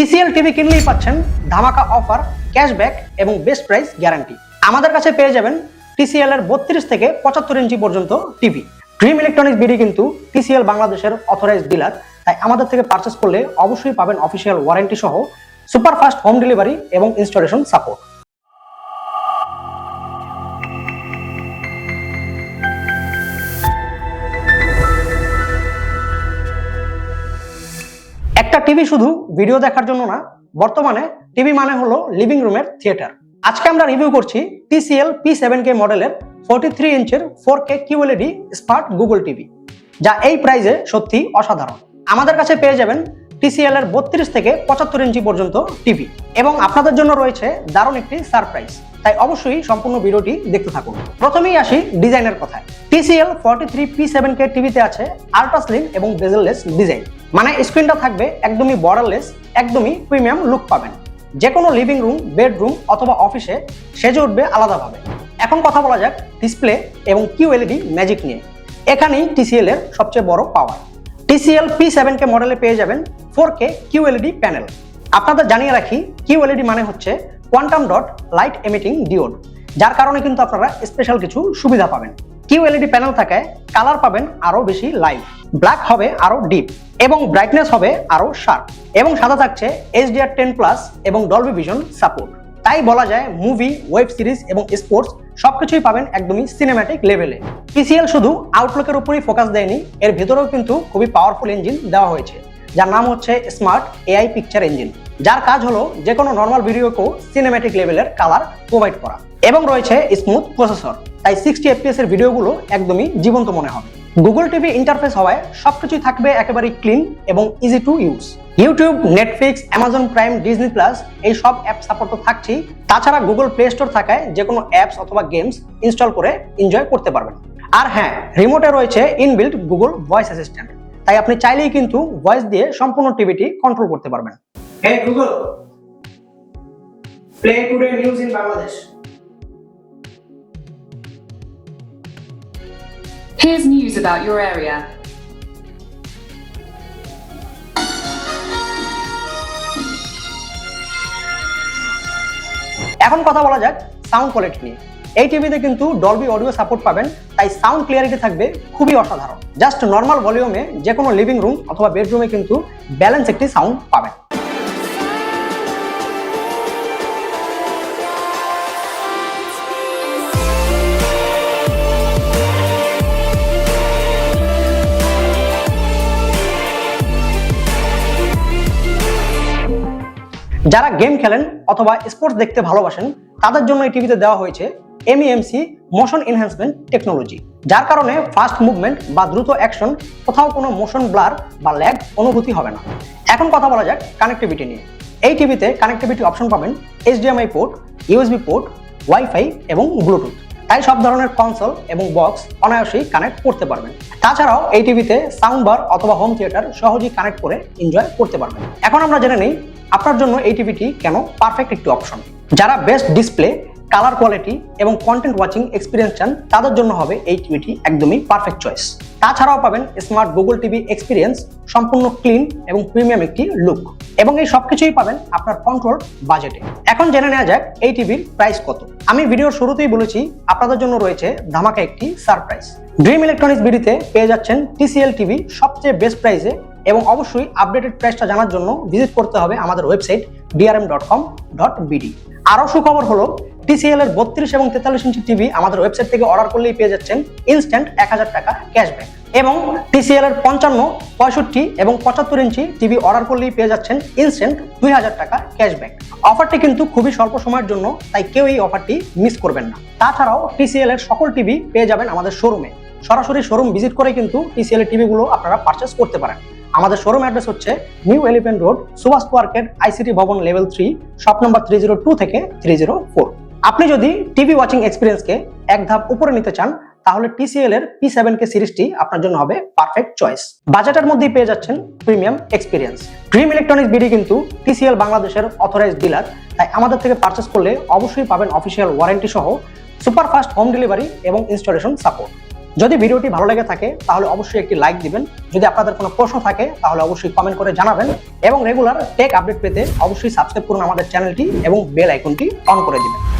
TCL TV কিনলেই পাচ্ছেন ধামাকা অফার ক্যাশব্যাক এবং বেস্ট প্রাইস গ্যারান্টি আমাদের কাছে পেয়ে যাবেন টিসিএল এর বত্রিশ থেকে পঁচাত্তর ইঞ্চি পর্যন্ত টিভি ড্রিম ইলেকট্রনিক্স বিডি কিন্তু টিসিএল বাংলাদেশের অথরাইজ ডিলার তাই আমাদের থেকে পারচেস করলে অবশ্যই পাবেন অফিসিয়াল ওয়ারেন্টি সহ সুপার ফাস্ট হোম ডেলিভারি এবং ইনস্টলেশন সাপোর্ট একটা টিভি শুধু ভিডিও দেখার জন্য না, বর্তমানে টিভি মানে হলো লিভিং রুমের থিয়েটার আজকে আমরা রিভিউ করছি টিসিএল পি সেভেন কে মডেলের forty three ইঞ্চের four K QLED smart Google TV যা এই প্রাইজে সত্যি অসাধারণ। আমাদের কাছে পেয়ে যাবেন টিসিএল এর বত্রিশ থেকে পঁচাত্তর ইঞ্চি পর্যন্ত টিভি এবং আপনাদের জন্য রয়েছে দারুণ একটি সারপ্রাইজ তাই অবশ্যই সম্পূর্ণ ভিডিওটি দেখতে থাকুন। প্রথমেই আসি ডিজাইনের কথায়। TCL forty three P seven K টিভিতে আছে আল্ট্রাসলিম এবং বেজেললেস ডিজাইন মানে স্ক্রিনটা থাকবে একদমই বর্ডারলেস একদমই প্রিমিয়াম লুক পাবেন। যে কোনো লিভিং রুম বেডরুম অথবা অফিসে সেজে উঠবে আলাদাভাবে। এখন কথা বলা যাক ডিসপ্লে এবং কিউএলইডি ম্যাজিক নিয়ে। এখানেই টিসিএল এর সবচেয়ে বড় power TCL P seven K মডেলে পেয়ে যাবেন ফোর কে কিউএলইডি প্যানেল আপনাদের জানিয়ে রাখি কিউ এলইডি মানে হচ্ছে quantum dot light emitting diode যার কারণে কিন্তু আপনারা স্পেশাল কিছু সুবিধা পাবেন। কিউএলইডি প্যানেল থাকায় কালার পাবেন আরও বেশি লাইট ব্ল্যাক হবে আরও ডিপ এবং ব্রাইটনেস হবে আরও শার্প এবং সাদা থাকছে এইচডিআর টেন প্লাস এবং ডলবি ভিশন সাপোর্ট তাই বলা যায় মুভি ওয়েব সিরিজ এবং স্পোর্টস সবকিছুই পাবেন একদমই সিনেম্যাটিক লেভেলে পিসিএল শুধু আউটলুকের উপরই ফোকাস দেয়নি, এর ভেতরেও কিন্তু খুবই পাওয়ারফুল ইঞ্জিন দেওয়া হয়েছে, যার নাম হচ্ছে স্মার্ট এআই পিকচার ইঞ্জিন যার কাজ হলো যে কোনো নর্মাল ভিডিওকেও সিনেম্যাটিক লেভেলের কালার প্রোভাইড করা। এবং রয়েছে স্মুথ প্রসেসর তাই সিক্সটি এফপিএস এর ভিডিওগুলো একদমই জীবন্ত মনে হবে। গুগল টিভি ইন্টারফেস হওয়ায় সবকিছুই থাকবে একেবারেই ক্লিন এবং easy to use YouTube Netflix Amazon Prime Disney plus এই সব অ্যাপ সাপোর্ট তো থাকছেই। তাছাড়া গুগল প্লে স্টোর থাকায় যে কোনো অ্যাপস অথবা গেমস ইনস্টল করে এনজয় করতে পারবেন। আর হ্যাঁ রিমোটে রয়েছে ইনবিল্ট গুগল ভয়েস অ্যাসিস্ট্যান্ট তাই আপনি চাইলেই কিন্তু ভয়েস দিয়ে সম্পূর্ণ টিভিটি কন্ট্রোল করতে পারবেন। Hey Google play today news in Bangladesh Here's news about your area. এখন কথা বলা যাক সাউন্ড কোয়ালিটি নিয়ে। এই টিভিতে কিন্তু ডলবি অডিও সাপোর্ট পাবেন, তাই সাউন্ড ক্লিয়ারিটি থাকবে খুবই অসাধারণ। জাস্ট নর্মাল ভলিউমে যে কোনো লিভিং রুম অথবা বেডরুমে কিন্তু ব্যালেন্স একটি সাউন্ড পাবেন। যারা গেম খেলেন অথবা স্পোর্টস দেখতে ভালোবাসেন, তাদের জন্য এই টিভিতে দেওয়া হয়েছে এমইএমসি মোশন এনহ্যান্সমেন্ট টেকনোলজি যার কারণে ফাস্ট মুভমেন্ট বা দ্রুত অ্যাকশন কোথাও কোনো মোশন ব্লার বা ল্যাগ অনুভূতি হবে না। এখন কথা বলা যাক কানেক্টিভিটি নিয়ে। এই টিভিতে কানেক্টিভিটি অপশন পাবেন HDMI port USB port WiFi এবং ব্লুটুথ তাই সব ধরনের কনসোল এবং বক্স অনায়াসেই কানেক্ট করতে পারবেন। তাছাড়াও এই টিভিতে সাউন্ড বার অথবা হোম থিয়েটার সহজেই কানেক্ট করে এনজয় করতে পারবেন। এখন আমরা জেনে নেই আপনার জন্য এই টিভিটি কেন পারফেক্ট একটি অপশন যারা বেস্ট ডিসপ্লে কালার কোয়ালিটি এবং কন্টেন্ট ওয়াচিং এক্সপিরিয়েন্স চান, তাদের জন্য হবে এই টিভিটি একদমই পারফেক্ট চয়েস তাছাড়াও পাবেন স্মার্ট গুগল টিভি এক্সপিরিয়েন্স সম্পূর্ণ ক্লিন এবং প্রিমিয়াম একটি লুক এবং এই সবকিছুই পাবেন আপনার কন্ট্রোল বাজেটে এখন জেনে নেওয়া যাক এই টিভির প্রাইস কত। আমি ভিডিওর শুরুতেই বলেছি, আপনাদের জন্য রয়েছে ধামাকা একটি সারপ্রাইজ ড্রিম ইলেকট্রনিক্স বিডিতে পেয়ে যাচ্ছেন টিসিএল টিভি সবচেয়ে বেস্ট প্রাইসে এবং অবশ্যই আপডেটেড প্রাইসটা জানার জন্য ভিজিট করতে হবে আমাদের website DRM dot com dot BD আরও সুখবর হলো টিসিএল এর বত্রিশ এবং তেতাল্লিশ ইঞ্চি টিভি আমাদের ওয়েবসাইট থেকে অর্ডার করলেই পেয়ে যাচ্ছেন ইনস্ট্যান্ট এক হাজার টাকা ক্যাশব্যাক এবং টিসিএল এর পঞ্চান্ন, পঁয়ষট্টি এবং পঁচাত্তর ইঞ্চি টিভি অর্ডার করলেই পেয়ে যাচ্ছেন ইনস্ট্যান্ট দুই হাজার টাকা ক্যাশব্যাক অফারটি কিন্তু খুবই স্বল্প সময়ের জন্য, তাই কেউ এই অফারটি মিস করবেন না। তাছাড়াও টিসিএল এর সকল টিভি পেয়ে যাবেন আমাদের শোরুমে সরাসরি শোরুম ভিজিট করে কিন্তু টিসিএল এর টিভিগুলো আপনারা পারচেস করতে পারেন। আমাদের শোরুম অ্যাড্রেস হচ্ছে New Elephant Road Subhash market ICT ভবন level three shop number three zero two থেকে থ্রি জিরো ফোর আপনি যদি টিভি ওয়াচিং এক্সপিরিয়েন্সকে এক ধাপ উপরে নিতে চান, তাহলে টিসিএল এর পি সেভেন কে সিরিজটি আপনার জন্য হবে পারফেক্ট চয়েস বাজেটের মধ্যেই পেয়ে যাচ্ছেন premium experience Dream Electronics BD কিন্তু টিসিএল বাংলাদেশের অথরাইজ ডিলার তাই আমাদের থেকে পারচেস করলে অবশ্যই পাবেন অফিসিয়াল ওয়ারেন্টি সহ সুপার ফাস্ট হোম ডেলিভারি এবং ইনস্টলেশন সাপোর্ট যদি ভিডিওটি ভালো লেগে থাকে, তাহলে অবশ্যই একটি লাইক দিবেন। যদি আপনাদের কোনো প্রশ্ন থাকে, তাহলে অবশ্যই কমেন্ট করে জানাবেন এবং রেগুলার টেক আপডেট পেতে অবশ্যই সাবস্ক্রাইব করুন আমাদের চ্যানেলটি এবং বেল আইকনটি অন করে দিবেন।